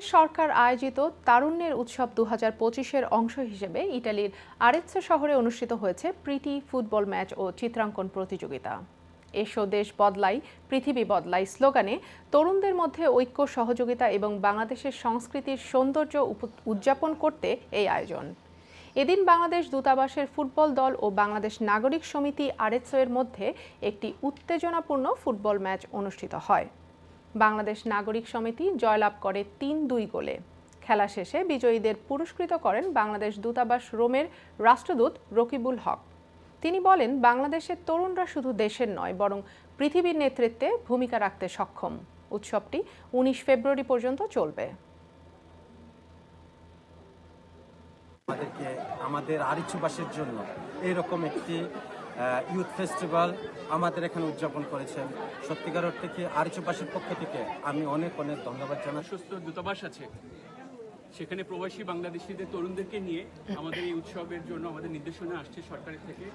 সরকার আয়োজিত তারুণ্যের উৎসব দু হাজার পঁচিশের অংশ হিসেবে ইটালির আরেৎসো শহরে অনুষ্ঠিত হয়েছে প্রীতি ফুটবল ম্যাচ ও চিত্রাঙ্কন প্রতিযোগিতা। এসো দেশ বদলাই, পৃথিবী বদলাই স্লোগানে তরুণদের মধ্যে ঐক্য, সহযোগিতা এবং বাংলাদেশের সংস্কৃতির সৌন্দর্য উদযাপন করতে এই আয়োজন। এদিন বাংলাদেশ দূতাবাসের ফুটবল দল ও বাংলাদেশ নাগরিক সমিতি আরেৎসো এর মধ্যে একটি উত্তেজনাপূর্ণ ফুটবল ম্যাচ অনুষ্ঠিত হয়। বাংলাদেশ নাগরিক সমিতি জয়লাভ করে তিন দুই গোলে। খেলা শেষে বিজয়ীদের পুরস্কৃত করেন বাংলাদেশ দূতাবাস রোমের রাষ্ট্রদূত রকিবুল হক। তিনি বলেন বাংলাদেশের তরুণরা শুধু দেশের নয়, বরং পৃথিবীর নেতৃত্বে ভূমিকা রাখতে সক্ষম। উৎসবটি উনিশ ফেব্রুয়ারি পর্যন্ত চলবে। আমাদের আরিচুবাসের জন্য এইরকম একটি ইউথ ফেস্টিভ্যাল আমাদের এখানে উদযাপন করেছেন। সত্যিকার অর্থে কি পক্ষ থেকে আমি অনেক অনেক ধন্যবাদ জানাই। সুস্থ দূতাবাস আছে। সেখানে প্রবাসী বাংলাদেশিদের, তরুণদেরকে নিয়ে আমাদের এই উৎসবের জন্য আমাদের নির্দেশনা আসছে সরকারের থেকে।